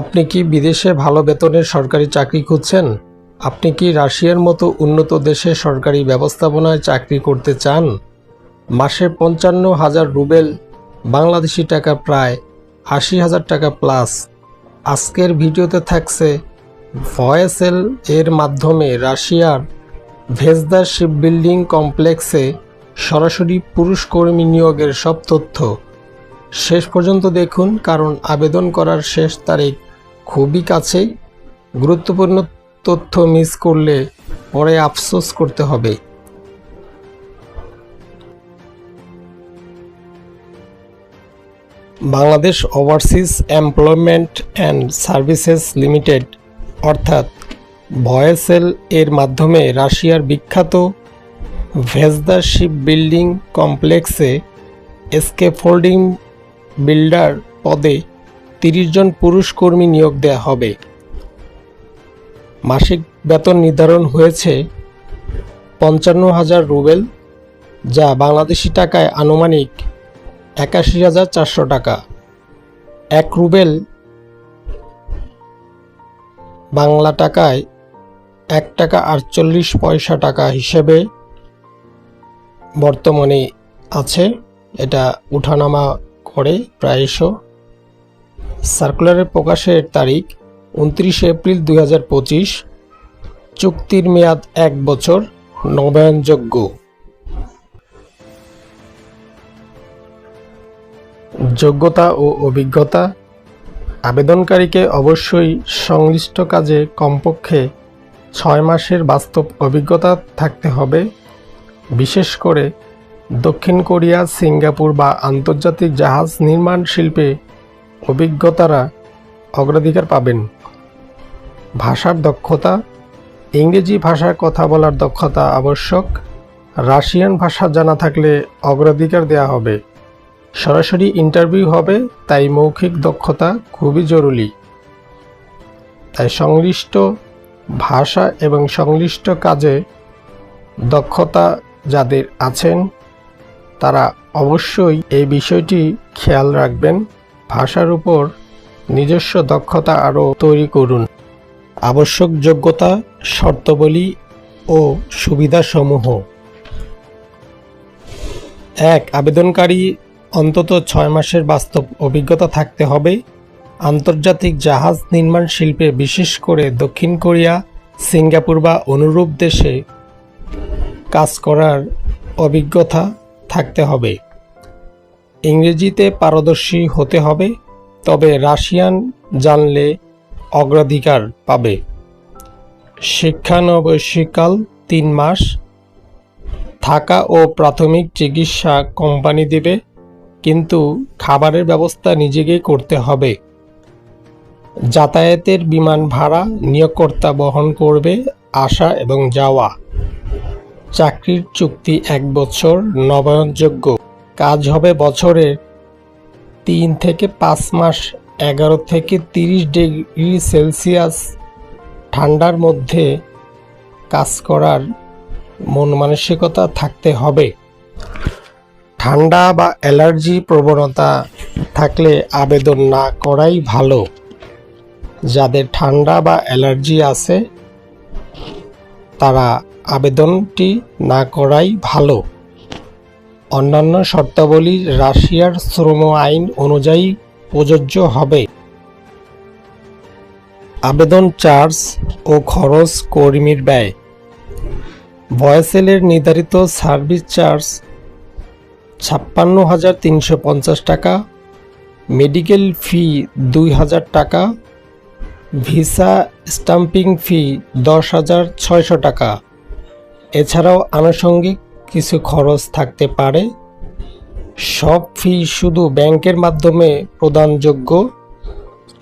আপনি কি বিদেশে ভালো বেতনের সরকারি চাকরি খুঁজছেন? আপনি কি রাশিয়ার মতো উন্নত দেশে সরকারি ব্যবস্থাপনায় চাকরি করতে চান? মাসে পঞ্চান্ন হাজার রুবেল, বাংলাদেশি টাকা প্রায় আশি হাজার টাকা প্লাস। আজকের ভিডিওতে থাকছে ভয়েসেল এর মাধ্যমে রাশিয়ার ভেজদা শিপবিল্ডিং কমপ্লেক্সে সরাসরি পুরুষ কর্মী নিয়োগের সব তথ্য। শেষ পর্যন্ত দেখুন, কারণ আবেদন করার শেষ তারিখ খুবই কাছেই। গুরুত্বপূর্ণ তথ্য মিস করলে পরে আফসোস করতে হবে। Bangladesh overseas employment and services limited অর্থাৎ ভয়েসেল এর মাধ্যমে রাশিয়ার বিখ্যাত ভেজদা শিপ বিল্ডিং কমপ্লেক্সে স্কেফোল্ডিং বিল্ডার পদে তিরিশ জন পুরুষ কর্মী নিয়োগ দেওয়া হবে। মাসিক বেতন নির্ধারণ হয়েছে পঞ্চান্ন হাজার রুবেল, যা বাংলাদেশি টাকায় আনুমানিক একাশি হাজার চারশো টাকা। এক রুবেল বাংলা টাকায় এক টাকা আটচল্লিশ পয়সা টাকা হিসেবে বর্তমানে আছে। এটা উঠানামা করে প্রায়শ সার্কুলারের প্রকাশের তারিখ উনত্রিশে এপ্রিল দুই হাজার পঁচিশ। চুক্তির মেয়াদ এক বছর, নবায়নযোগ্য। যোগ্যতা ও অভিজ্ঞতা। আবেদনকারীকে অবশ্যই সংশ্লিষ্ট কাজে কমপক্ষে ছয় মাসের বাস্তব অভিজ্ঞতা থাকতে হবে। বিশেষ করে দক্ষিণ কোরিয়া, সিঙ্গাপুর বা আন্তর্জাতিক জাহাজ নির্মাণ শিল্পে অভিজ্ঞতারা অগ্রাধিকার পাবেন। ভাষার দক্ষতা, ইংরেজি ভাষায় কথা বলার দক্ষতা আবশ্যক। রাশিয়ান ভাষা জানা থাকলে অগ্রাধিকার দেওয়া হবে। সরাসরি ইন্টারভিউ হবে, তাই মৌখিক দক্ষতা খুবই জরুরি। তাই সংশ্লিষ্ট ভাষা এবং সংশ্লিষ্ট কাজে দক্ষতা যাদের আছেন, তারা অবশ্যই এই বিষয়টি খেয়াল রাখবেন। ভাষার উপর নিজস্ব দক্ষতা আরও তৈরি করুন। আবশ্যক যোগ্যতা, শর্তাবলী ও সুবিধাসমূহ। এক, আবেদনকারী অন্তত ছয় মাসের বাস্তব অভিজ্ঞতা থাকতে হবে। আন্তর্জাতিক জাহাজ নির্মাণ শিল্পে বিশেষ করে দক্ষিণ কোরিয়া, সিঙ্গাপুর বা অনুরূপ দেশে কাজ করার অভিজ্ঞতা থাকতে হবে। ইংরেজিতে পারদর্শী হতে হবে, তবে রাশিয়ান জানলে অগ্রাধিকার পাবে। শিক্ষানবশ্যিকাল তিন মাস। থাকা ও প্রাথমিক চিকিৎসা কোম্পানি দেবে, কিন্তু খাবারের ব্যবস্থা নিজেকেই করতে হবে। যাতায়াতের বিমান ভাড়া নিয়োগকর্তা বহন করবে আসা এবং যাওয়া। চাকরির চুক্তি এক বছর নবায়নযোগ্য। কাজ হবে বছরের তিন থেকে পাঁচ মাস, এগারো থেকে তিরিশ ডিগ্রি সেলসিয়াস। ঠান্ডার মধ্যে কাজ করার মন মানসিকতা থাকতে হবে। ঠান্ডা বা অ্যালার্জি প্রবণতা থাকলে আবেদন না করাই ভালো। যাদের ঠান্ডা বা অ্যালার্জি আছে, তারা আবেদনটি না করাই ভালো। অন্যান্য শর্তাবলী রাশিয়ার শ্রম আইন অনুযায়ী প্রযোজ্য হবে। আবেদন চার্জ ও খরচ কর্মীর ব্যয়। ভয়েসেলের নির্ধারিত সার্ভিস চার্জ ছাপ্পান্ন হাজার তিনশো পঞ্চাশ টাকা, মেডিকেল ফি দুই হাজার টাকা, ভিসা স্টাম্পিং ফি দশ হাজার ছয়শো টাকা। এছাড়াও আনুষঙ্গিক কিছু খরচ থাকতে পারে। সব ফি শুধু ব্যাংকের মাধ্যমে প্রদানযোগ্য।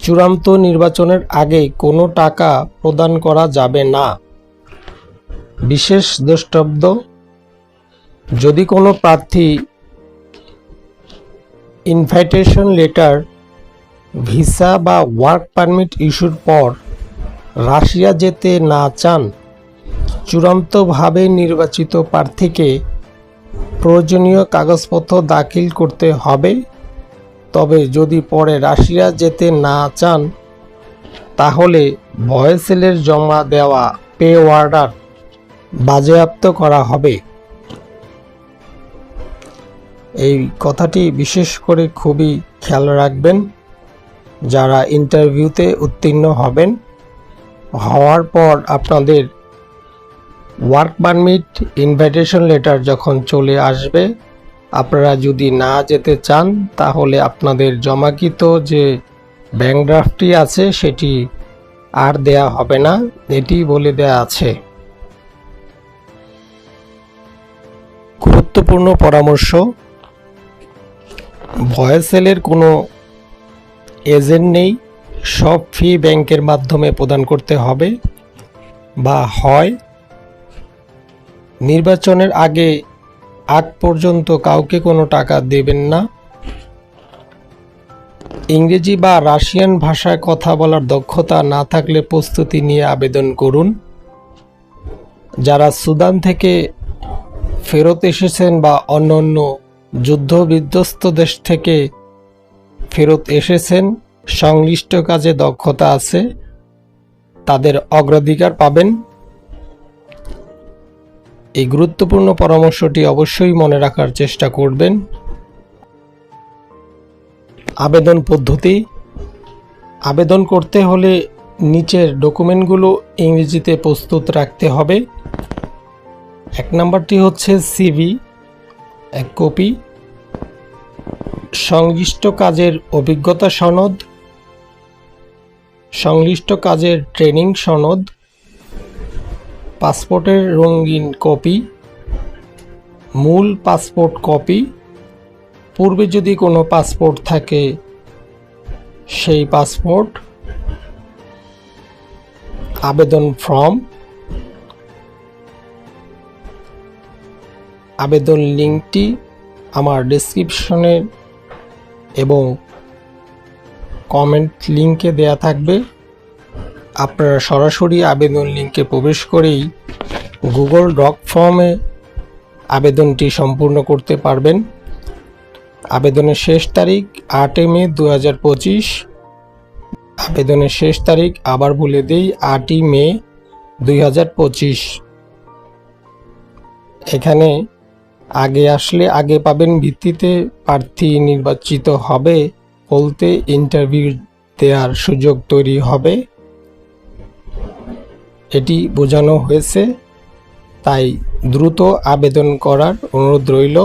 চূড়ান্ত নির্বাচনের আগে কোনো টাকা প্রদান করা যাবে না। বিশেষ দ্রষ্টব্য, যদি কোনো প্রার্থী ইনভাইটেশন লেটার ভিসা বা ওয়ার্ক পারমিট ইস্যুর পর রাশিয়া যেতে না চান চূড়ান্তভাবে নির্বাচিত প্রার্থীকে প্রয়োজনীয় কাগজপত্র দাখিল করতে হবে। তবে যদি পরে রাশিয়া যেতে না চান, তাহলে ভয়েসেলের জমা দেওয়া পে অর্ডার বাজেয়াপ্ত করা হবে। এই কথাটি বিশেষ করে খুবই খেয়াল রাখবেন। যারা ইন্টারভিউতে উত্তীর্ণ হবেন, হওয়ার পর আপনাদের ওয়ার্ক পারমিট ইনভাইটেশন লেটার যখন চলে আসবে, আপনারা যদি না যেতে চান, তাহলে আপনাদের জমাকৃত যে ব্যাংক ড্রাফটটি আছে, সেটি আর দেয়া হবে না, এটি বলে দেয়া আছে। গুরুত্বপূর্ণ পরামর্শ ভয়েসেলের কোনো এজেন্ট নেই, সব ফি ব্যাংকের মাধ্যমে প্রদান করতে হবে, বা হয় নির্বাচনের আগে, আগ পর্যন্ত কাউকে কোনো টাকা দেবেন না? ইংরেজি বা রাশিয়ান ভাষায় কথা বলার দক্ষতা না থাকলে প্রস্তুতি নিয়ে আবেদন করুন। যারা সুদান থেকে ফেরত এসেছেন বা অন্যান্য যুদ্ধ বিধ্বস্ত দেশ থেকে ফেরত এসেছেন, সংশ্লিষ্ট কাজে দক্ষতা আছে, তাদের অগ্রাধিকার পাবেন। এই গুরুত্বপূর্ণ পরামর্শটি অবশ্যই মনে রাখার চেষ্টা করবেন। আবেদন পদ্ধতি। আবেদন করতে হলে নিচের ডকুমেন্টগুলো ইংরেজিতে প্রস্তুত রাখতে হবে। এক নম্বরটি হচ্ছে সিভি, এক কপি। সংশ্লিষ্ট কাজের অভিজ্ঞতা সনদ। সংশ্লিষ্ট কাজের ট্রেনিং সনদ। পাসপোর্টের রঙিন কপি, মূল পাসপোর্ট কপি। পূর্বে যদি কোনো পাসপোর্ট থাকে, সেই পাসপোর্ট। আবেদন ফর্ম। আবেদন লিঙ্কটি আমার ডেসক্রিপশনে এবং কমেন্ট লিঙ্কে দেয়া থাকবে। আপনারা সরাসরি আবেদন লিঙ্কে প্রবেশ করেই গুগল ডক ফর্মে আবেদনটি সম্পূর্ণ করতে পারবেন। আবেদনের শেষ তারিখ আটই মে দু হাজার পঁচিশ। আবেদনের শেষ তারিখ আবার ভুলে দেই আটই মে দুই হাজার পঁচিশ। এখানে আগে আসলে আগে পাবেন ভিত্তিতে প্রার্থী নির্বাচিত হবে, বলতে ইন্টারভিউ দেওয়ার সুযোগ তৈরি হবে। এটি বোঝানো হয়েছে। তাই দ্রুত আবেদন করার অনুরোধ রইল।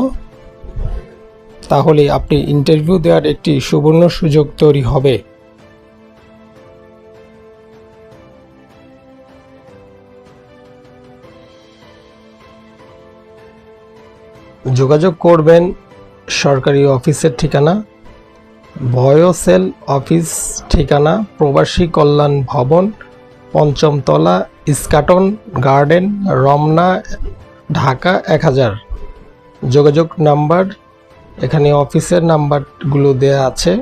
তাহলে আপনি ইন্টারভিউ দেওয়ার একটি সুবর্ণ সুযোগ তৈরি হবে। যোগাযোগ করবেন সরকারি অফিসের ঠিকানা ভয়সেল অফিস ঠিকানা, প্রবাসী কল্যাণ ভবন পঞ্চমতলা, ইস্কাটন গার্ডেন, রমনা, ঢাকা এক হাজার। যোগাযোগ নাম্বার, এখানে অফিসের নাম্বারগুলো দেয়া আছে।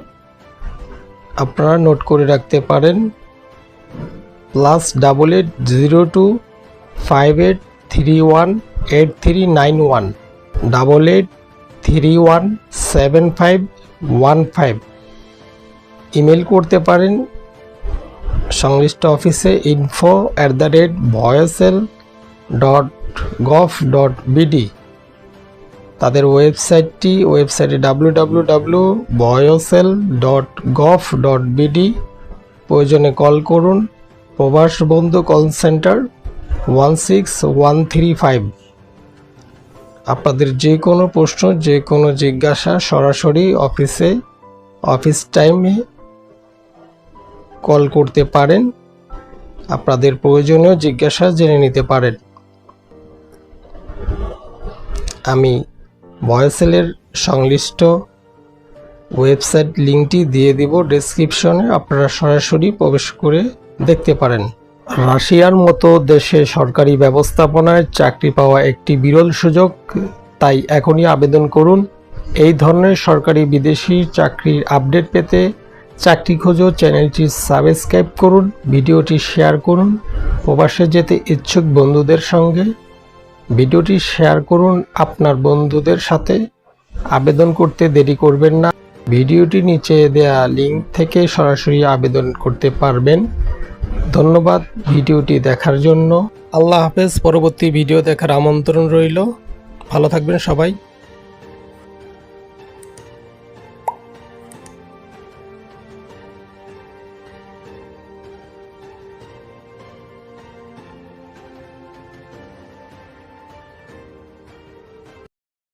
আপনারা নোট করে রাখতে পারেন। Plus double eight zero two five eight three one eight three nine one. Double eight three one seven five one five. Email করতে পারেন সংশ্লিষ্ট অফিসে info at the rate dot dot BD তাদের ওয়েবসাইটটি, ওয়েবসাইটে ডাব্লু ডাব্লু ডাব্লু ভয়েসেল dot dot BD প্রয়োজনে call করুন, প্রবাস বন্ধু call centre one six one three five আপনাদের যে কোনো প্রশ্ন, যে কোনো জিজ্ঞাসা সরাসরি অফিসে, অফিস টাইমে কল করতে পারেন। আপনাদের প্রয়োজনীয় জিজ্ঞাসা জেনে নিতে পারেন। আমি ভয়েসেলের সংশ্লিষ্ট ওয়েবসাইট লিঙ্কটি দিয়ে দিব। ডেসক্রিপশনে আপনারা সরাসরি প্রবেশ করে দেখতে পারেন। রাশিয়ার মতো দেশে সরকারি ব্যবস্থাপনায় চাকরি পাওয়া একটি বিরল সুযোগ, তাই এখনই আবেদন করুন। এই ধরনের সরকারি বিদেশি চাকরির আপডেট পেতে চাকরি খোঁজো, চ্যানেলটি সাবস্ক্রাইব করুন, ভিডিওটি শেয়ার করুন, প্রবাসে যেতে ইচ্ছুক বন্ধুদের সঙ্গে। ভিডিওটি শেয়ার করুন আপনার বন্ধুদের সাথে। আবেদন করতে দেরি করবেন না। ভিডিওটি নিচে দেয়া লিঙ্ক থেকে সরাসরি আবেদন করতে পারবেন। ধন্যবাদ ভিডিওটি দেখার জন্য। আল্লাহ হাফেজ। পরবর্তী ভিডিও দেখার আমন্ত্রণ রইল। ভালো থাকবেন সবাই।